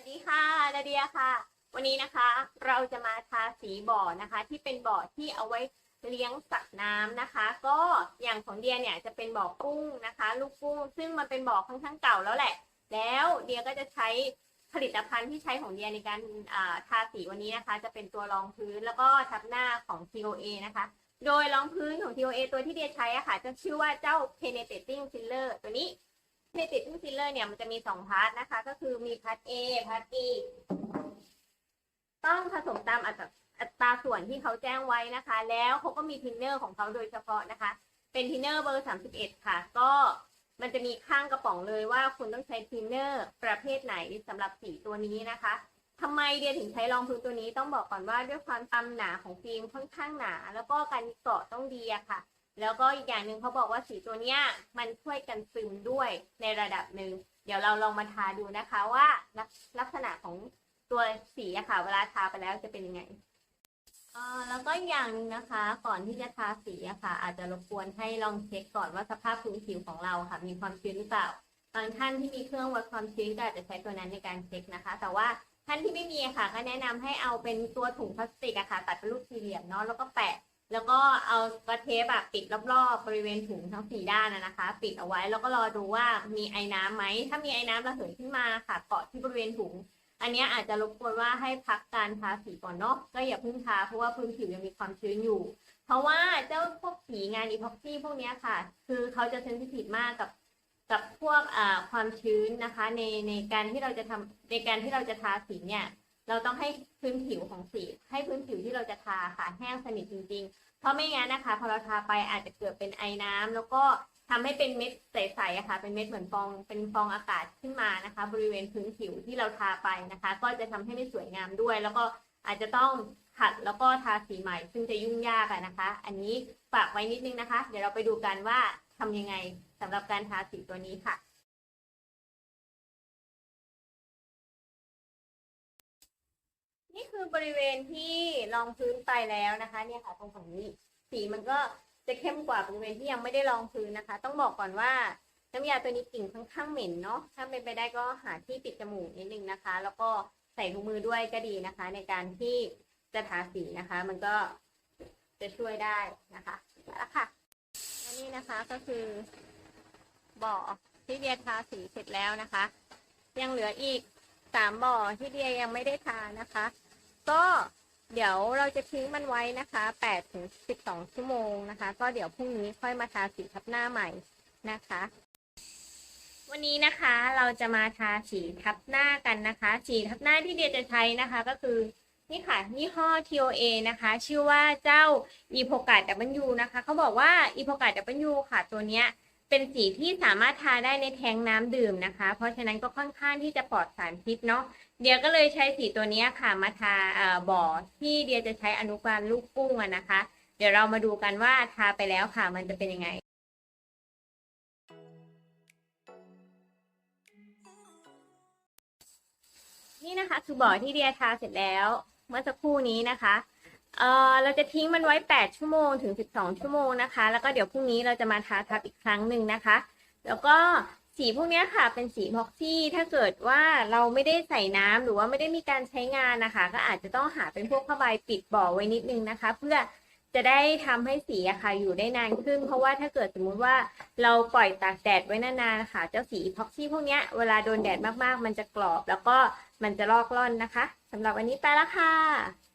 วัสดีค่ะนาเดียค่ะ วันนี้นะคะเราจะมาทาสีบ่อนะคะ ที่เป็นบ่อที่เอาไว้เลี้ยงสัตว์น้ำนะคะ ก็อย่างของเดียเนี่ยจะเป็นบ่อกุ้งนะคะ ลูกกุ้ง ซึ่งมันเป็นบ่อค่อนข้างเก่าแล้วแหละ แล้วเดียก็จะใช้ผลิตภัณฑ์ที่ใช้ของเดียในการทาสีวันนี้นะคะ จะเป็นตัวรองพื้นแล้วก็ทับหน้าของ TOA นะคะ โดยรองพื้นของ TOA ตัวที่เดียใช้อะค่ะจะชื่อว่าเจ้า Penetrating Filler ตัวนี้ Penetrating Filler เนี่ยมันจะมีสองพาร์ทนะคะ ก็คือมีพาร์ท A พาร์ท B ต้องผสมตามอัตราอัตราส่วนที่เขาแจ้งไว้นะคะ แล้วเขาก็มีทินเนอร์ของเขาโดยเฉพาะนะคะ เป็นทินเนอร์เบอร์ 31 ค่ะ ก็มันจะมีข้างกระป๋องเลยว่าคุณต้องใช้ทินเนอร์ประเภทไหนสำหรับสีตัวนี้นะคะทำไมเดียถึงใช้รองพื้นตัวนี้ต้องบอกก่อนว่าด้วยความตำหนาของฟิล์มค่อนข้างหนา แล้วก็การเกาะต้องดีอะค่ะ แล้วก็อีกอย่างหนึ่งเขาบอกว่าสีตัวเนี้ยมันช่วยกันซึมด้วยในระดับหนึ่งเดี๋ยวเราลองมาทาดูนะคะว่าลักลักษณะของตัวสีอะค่ะ เวลาทาไปแล้วจะเป็นยังไงเออแล้วก็อย่างหนึ่งนะคะ ก่อนที่จะทาสีอะค่ะ อาจจะรบกวนให้ลองเช็คก่อนว่าสภาพพื้นผิวของเราค่ะ มีความชื้นหรือเปล่าบางท่านที่มีเครื่องวัดความชื้นก็อาจจะใช้ตัวนั้นในการเช็คนะคะ แต่ว่าท่านที่ไม่มีะค่ะ ก็แนะนำให้เอาเป็นตัวถุงพลาสติกอะค่ะ ตัดเป็นรูปสี่เหลี่ยมเนาะแล้วก็แปะ แล้วก็เอากระเทปอะปิดรอบๆบริเวณถุงทั้งสี่ด้านนะคะ ปิดเอาไว้แล้วก็รอดูว่ามีไอ้น้ำไหมถ้ามีไอ้น้ำระเหยขึ้นมาค่ะเกาะที่บริเวณถุง อันนี้อาจจะรบกวนว่าให้พักการทาสีก่อนเนาะก็อย่าเพิ่งทาเพราะว่าพื้นผิวยังมีความชื้นอยู่ เพราะว่าเจ้าพวกสีงานอีพ็อกซี่พวกนี้ค่ะ คือเขาจะเซนซิทีฟมากกับกับพวกความชื้นนะคะ ในในการที่เราจะทำในการที่เราจะทาสีเนี่ย เราต้องให้พื้นผิวของสีให้พื้นผิวที่เราจะทาค่ะแห้งสนิทจริงๆ เพราะไม่งั้นนะคะ พอเราทาไปอาจจะเกิดเป็นไอน้ำแล้วก็ทำให้เป็นเม็ดใสๆอะค่ะ เป็นเม็ดเหมือนฟองเป็นฟองอากาศขึ้นมานะคะ บริเวณพื้นผิวที่เราทาไปนะคะ ก็จะทำให้ไม่สวยงามด้วย แล้วก็อาจจะต้องขัดแล้วก็ทาสีใหม่ ซึ่งจะยุ่งยากอะนะคะ อันนี้ฝากไว้นิดนึงนะคะ เดี๋ยวเราไปดูกันว่าทำยังไงสำหรับการทาสีตัวนี้ค่ะ นี่คือบริเวณที่รองพื้นไปแล้วนะคะ เนี่ยค่ะ ตรงฝั่งนี้ สีมันก็จะเข้มกว่าบริเวณที่ยังไม่ได้รองพื้นนะคะ ต้องบอกก่อนว่าน้ำยาตัวนี้กลิ่นค่อนข้างเหม็นเนาะถ้าเป็นไปได้ก็หาที่ปิดจมูกนิดนึงนะคะ แล้วก็ใส่ถุงมือด้วยก็ดีนะคะ ในการที่จะทาสีนะคะ มันก็จะช่วยได้นะคะแล้วค่ะและนี่นะคะก็คือบ่อที่เดียทาสีเสร็จแล้วนะคะ ยังเหลืออีกสามบ่อที่เดียยังไม่ได้ทานะคะ ก็เดี๋ยวเราจะทิ้งมันไว้นะคะ8ถึง12 ชั่วโมงนะคะ ก็เดี๋ยวพรุ่งนี้ค่อยมาทาสีทับหน้าใหม่นะคะ วันนี้นะคะเราจะมาทาสีทับหน้ากันนะคะ สีทับหน้าที่เดียจะใช้นะคะก็คือนี่ค่ะยี่ห้อ TOA นะคะ ชื่อว่าเจ้า e p o c a W นะคะเขาบอกว่า e p o c a W ค่ะตัวเนี้ย เป็นสีที่สามารถทาได้ในแทงน้ำดื่มนะคะ เพราะฉะนั้นก็ค่อนข้างที่จะปลอดสารพิษเนาะเดียก็เลยใช้สีตัวนี้ค่ะมาทาเอ่อบ่อที่เดียจะใช้อนุบาลลูกกุ้งนะคะ เดี๋ยวเรามาดูกันว่าทาไปแล้วค่ะ มันจะเป็นยังไงนี่นะคะคือบ่อที่เดียทาเสร็จแล้ว เมื่อสักครู่นี้นะคะ เออเราจะทิ้งมันไว้ 8 ชั่วโมงถึง 12 ชั่วโมงนะคะ แล้วก็เดี๋ยวพรุ่งนี้เราจะมาทาทับอีกครั้งหนึ่งนะคะ แล้วก็สีพวกนี้ค่ะเป็นสีพ็อกซี่ ถ้าเกิดว่าเราไม่ได้ใส่น้ำหรือว่าไม่ได้มีการใช้งานนะคะ ก็อาจจะต้องหาเป็นพวกผ้าใบปิดบ่อไว้นิดนึงนะคะ เพื่อจะได้ทำให้สีอะค่ะอยู่ได้นานขึ้น เพราะว่าถ้าเกิดสมมุติว่าเราปล่อยตากแดดไว้นานๆค่ะเจ้าสีพ็อกซี่พวกนี้เวลาโดนแดดมากๆ มันจะกรอบ แล้วก็มันจะลอกล่อนนะคะสำหรับวันนี้ไปแล้วค่ะ